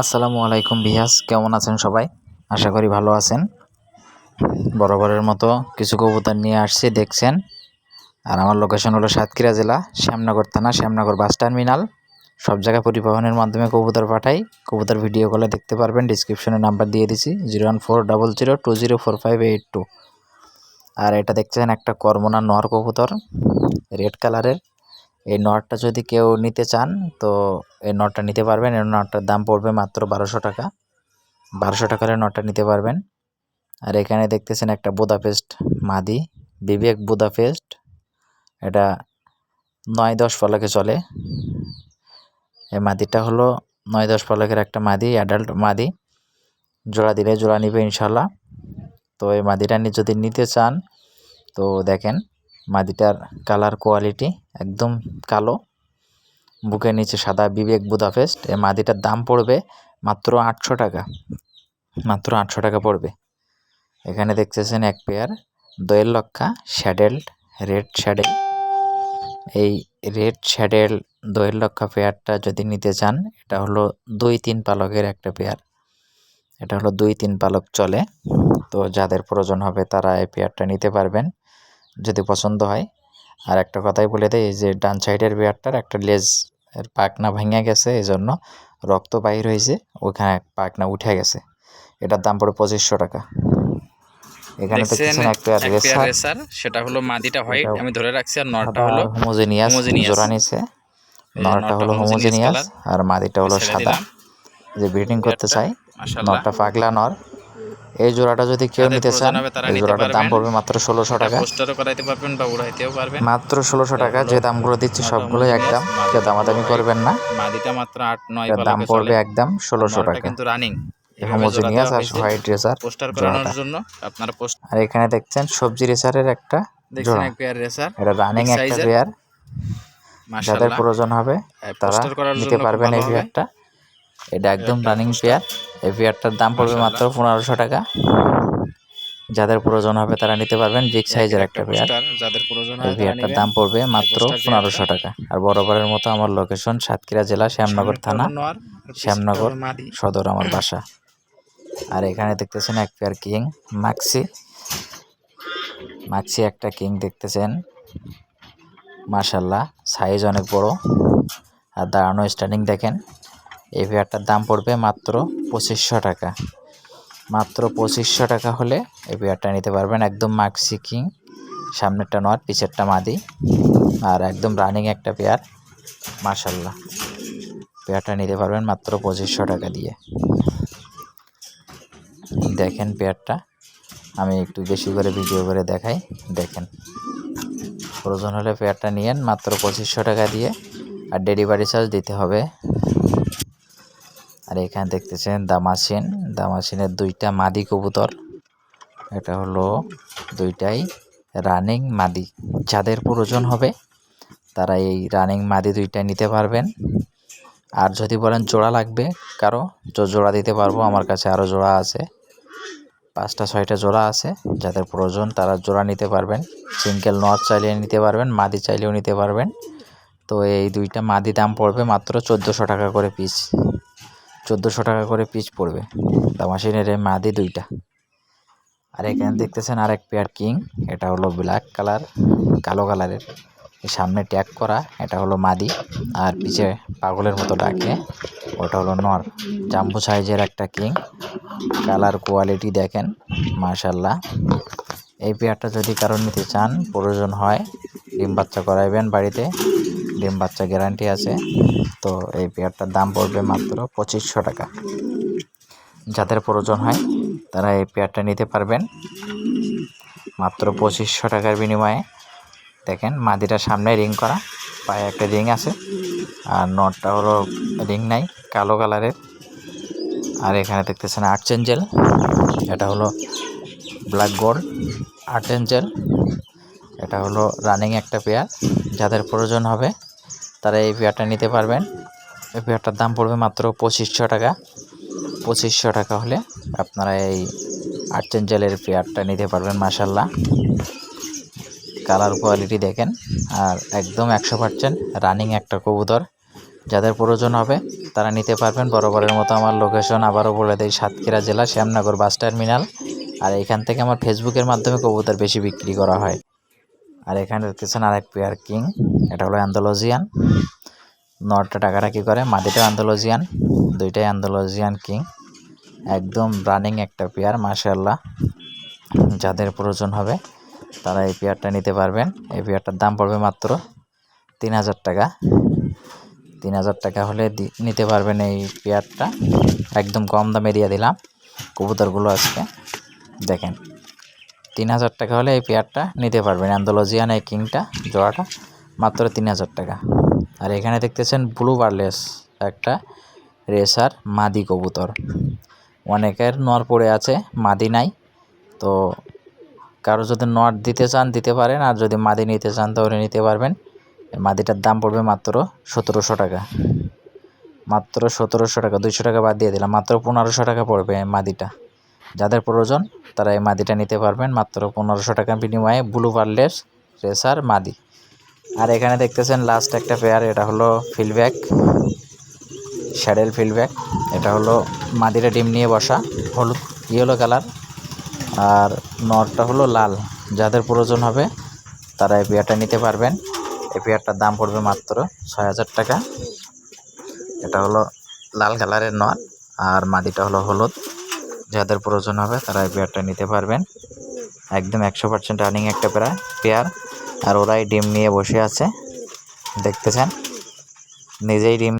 আসসালামু আলাইকুম ভিয়াস, কেমন আছেন সবাই? আশা করি ভালো আছেন। বরাবরের মতো কিছু কবুতর নিয়ে আসছি, দেখছেন। আর আমার লোকেশন হলো সাতক্ষীরা জেলা, শ্যামনগর থানা, শ্যামনগর বাস টার্মিনাল। সব জায়গায় পরিবহনের মাধ্যমে কবুতর পাঠাই। কবুতর ভিডিও কলে দেখতে পারবেন ডিসক্রিপশনে নাম্বার দিয়ে দিছি zero one four double zero two zero four five eight two আর এটা দেখছেন একটা কর্মনা নর কবুতর রেড কালারের এই নটটা যদি কেউ নিতে চান, তো এই নটটা নিতে পারবেন। এই নটটার দাম পড়বে মাত্র বারোশো টাকা। বারোশো টাকার নটটা নিতে পারবেন। আর এখানে দেখতেছেন একটা বুদাপেস্ট মাদি, বিবেক বুদাপেস্ট। এটা নয় দশ ফলকে চলে। এই মাদিটা হলো নয় দশ ফলকের একটা মাদি অ্যাডাল্ট মাদি। জোড়া দিলে জোড়া নিবে ইনশাল্লাহ তো এই মাদিটা যদি নিতে চান, তো দেখেন মাদিটার কালার কোয়ালিটি একদম কালো। বুকের নিচে সাদা বিবেক বুদাফেস্ট এই মাদিটার দাম পড়বে মাত্র আটশো টাকা। মাত্র আটশো টাকা পড়বে। এখানে দেখতেছেন এক পেয়ার দোয়েল লক্ষা শ্যাডেল্ড রেড শ্যাডেল। এই রেড শ্যাডেল, দোয়েল লক্ষা পেয়ারটা যদি নিতে চান, এটা হলো দুই তিন পালকের একটা পেয়ার। এটা হলো দুই তিন পালক চলে। তো যাদের প্রয়োজন হবে তারা এই পেয়ারটা নিতে পারবেন। যদি পছন্দ হয়। আর একটা কথাই বলে দেয় যে ডান সাইডের পেয়ারটার একটা লেজ এর পাকনা ভেঙে গেছে এই জন্য রক্ত বাহির হয়েছে ওখানে পাকনা উঠে গেছে। এটার দাম পড়ে পঁচিশশো টাকা। এখানে দেখছেন দেখতেছেন এক পেয়ার এক পেয়ার রেসার সেটা হলো মাদিটা হোয়াইট আমি ধরে রাখছি আর নরটা সাদা হলো হোমোজেনিয়াস। জোড়া নিছে। নরটা হলো হোমোজেনিয়াস আর মাদিটা হলো সাদা। যে ব্রিডিং করতে চাই নরটা পাগলা নর। এই জোড়াটা যদি কেউ নিতে চান এই জোড়াটার দাম পড়বে মাত্র ষোলোশো টাকা। করাইতে পারবেন বা উড়াইতেও পারবেন। মাত্র ষোলোশো টাকা যে দামগুলো দিচ্ছি সবগুলোই একদম। কেউ দামাদামি করবেন না মাদিটা মাত্র আট নয় দাম পড়বে একদম ষোলোশো টাকা। কিন্তু রানিং হোমোজেনিয়াস আর হোয়াইট রেসার পোস্টার করানোর জন্য আপনারা পোস্ট আর এখানে দেখছেন সবজি রেসারের একটা জোড়া। এটা রানিং একটা size-এর। পেয়ার যাদের প্রয়োজন হবে তারা নিতে পারবেন এই। পেয়ারটা এটা একদম রানিং। পেয়ার এই পেয়ারটার দাম পড়বে মাত্র পনেরোশো টাকা। যাদের প্রয়োজন হবে তারা নিতে পারবেন বিগ সাইজের একটা পেয়ার যাদের প্রয়োজন তারা পেয়ারটার। দাম পড়বে মাত্র পনেরোশো টাকা। আর বরাবরের মতো আমার লোকেশন সাতক্ষীরা জেলা শ্যামনগর থানা। শ্যামনগর। সদর আমার বাসা। আর এখানে দেখতেছেন এক পেয়ার কিং মাক্সি মাক্সি একটা কিং দেখতেছেন। মাশাল্লাহ সাইজ অনেক বড়। আর দাঁড়ানো স্ট্যান্ডিং দেখেন। এই পেয়ারটার দাম পড়বে মাত্র পঁচিশশো টাকা। মাত্র পঁচিশশো টাকা হলে এই পেয়ারটা নিতে পারবেন একদম মাক্সি কিং। সামনেরটা নয় পিছেরটা মাদি। আর একদম রানিং একটা পেয়ার, মাশাল্লাহ। পেয়ারটা নিতে পারবেন মাত্র পঁচিশশো টাকা দিয়ে। দেখেন পেয়ারটা, আমি একটু বেশি করে ভিডিও করে দেখাই, দেখেন। প্রয়োজন হলে পেয়ারটা নিয়েন মাত্র পঁচিশশো টাকা দিয়ে। আর ডেলিভারি চার্জ দিতে হবে আর এখানে দেখতেছেন দামাসিন। দামাসিনের দুইটা মাদি কবুতর। এটা হলো দুইটাই রানিং মাদি। যাদের প্রয়োজন হবে, তারা এই রানিং মাদি দুইটা নিতে পারবেন। আর যদি বলেন জোড়া লাগবে কারও, তো জোড়া দিতে পারব। আমার কাছে আরও জোড়া আছে। পাঁচটা, ছয়টা জোড়া আছে। যাদের প্রয়োজন, তারা জোড়া নিতে পারবেন। সিঙ্গেল নট চাইলে নিতে পারবেন, মাদি চাইলেও নিতে পারবেন। তো এই দুইটা মাদি দাম পড়বে মাত্র চোদ্দোশো টাকা করে পিস চোদ্দোশো টাকা করে পিস পড়বে। দামাসিনের এই মাদি দুইটা। আর এখানে দেখতেছেন আরেক পেয়ার কিং এটা হলো ব্ল্যাক কালার কালো কালারের সামনে ট্যাগ করা, এটা হলো মাদি। আর পিছে পাগলের মতো ডাকে, ওটা হলো নর। জাম্বু সাইজের একটা কিং কালার কোয়ালিটি দেখেন মাশাল্লাহ এই পেয়ারটা যদি কারও নিতে চান, প্রয়োজন হয়, ডিম বাচ্চা করাইবেন বাড়িতে। ডিম বাচ্চা গ্যারান্টি আছে। তো এই পেয়ারটার দাম পড়বে মাত্র পঁচিশশো টাকা। যাদের প্রয়োজন হয়, তারা এই পেয়ারটা নিতে পারবেন। মাত্র পঁচিশশো টাকার বিনিময়ে। দেখেন মাদিটা সামনে রিং করা, পায়ে একটা রিং আছে। আর নটটা হলো রিং নাই, কালো কালারের। আর এখানে দেখতেছেন আর্ট এঞ্জেল। এটা হলো ব্ল্যাক গোল্ড আর্ট এঞ্জেল। এটা হলো রানিং একটা পেয়ার। যাদের প্রয়োজন হবে তারা এই পেয়ারটা নিতে পারবেন। এই পেয়ারটার দাম পড়বে মাত্র পঁচিশশো টাকা। পঁচিশশো টাকা হলে আপনারা এই আর্ট এঞ্জেলের পেয়ারটা নিতে পারবেন মাসাল্লাহ কালার কোয়ালিটি দেখেন, আর একদম একশো পার্সেন্ট রানিং একটা কবুতর। যাদের প্রয়োজন হবে, তারা নিতে পারবেন। বরাবরের মতো আমার লোকেশন আবারও বলে দেয় সাতক্ষীরা জেলা, শ্যামনগর বাস টার্মিনাল। আর এখান থেকে আমার ফেসবুকের মাধ্যমে কবুতর বেশি বিক্রি করা হয়। আর এখানে দেখতেছেন আরেক পেয়ার কিং। এটা হলো অ্যান্ডোলজিয়ান। নটটা টাকাটাকি করে মাদিটা অ্যান্ডোলজিয়ান, দুইটাই অ্যান্ডোলজিয়ান কিং। একদম রানিং একটা পেয়ার মাশাল্লাহ যাদের প্রয়োজন হবে, তারা এই পেয়ারটা নিতে পারবেন। এই পেয়ারটার দাম পড়বে মাত্র তিন হাজার টাকা। তিন হাজার টাকা হলে নিতে পারবেন এই পেয়ারটা। একদম কম দামে দিয়ে দিলাম কবুতরগুলো আজকে। দেখেন তিন হাজার টাকা হলে এই পেয়ারটা নিতে পারবেন। অ্যান্ডোলজিয়ান এই কিংটা জোড়াটা মাত্র তিন হাজার টাকা। আর এখানে দেখতেছেন ব্লু বার্লেস একটা রেসার মাদি কবুতর। অনেকের নর পড়ে আছে, মাদি নাই। তো কারও যদি নট দিতে চান, দিতে পারেন। আর যদি মাদি নিতে চান তাহলে নিতে পারবেন। মাদিটার দাম পড়বে মাত্র সতেরোশো টাকা। মাত্র সতেরোশো টাকা, দুইশো টাকা বাদ দিয়ে দিলাম। মাত্র পনেরোশো টাকা পড়বে মাদিটা। যাদের প্রয়োজন, তারা এই মাদিটা নিতে পারবেন। মাত্র পনেরোশো টাকার বিনিময়ে ব্লু বার্লেস রেসার মাদি। আর এখানে দেখতেছেন লাস্ট একটা পেয়ার এটা হলো ফিলব্যাক শ্যাডেল ফিলব্যাক এটা হলো মাদিরা ডিম নিয়ে বসা, হলুদ ইয়েলো কালার আর নরটা হলো লাল, যাদের প্রয়োজন হবে তারা এই পেয়ারটা নিতে পারবেন। এই পেয়ারটার দাম পড়বে মাত্র ছয় হাজার টাকা। এটা হলো লাল কালারের নর আর মাদিটা হলো হলুদ, যাদের প্রয়োজন হবে তারা এই পেয়ারটা নিতে পারবেন। একদম একশো পার্সেন্ট রানিং একটা পেয়ার পেয়ার আর ওরাই ডিম নিয়ে বসে আছে। দেখতেছেন নিজেই ডিম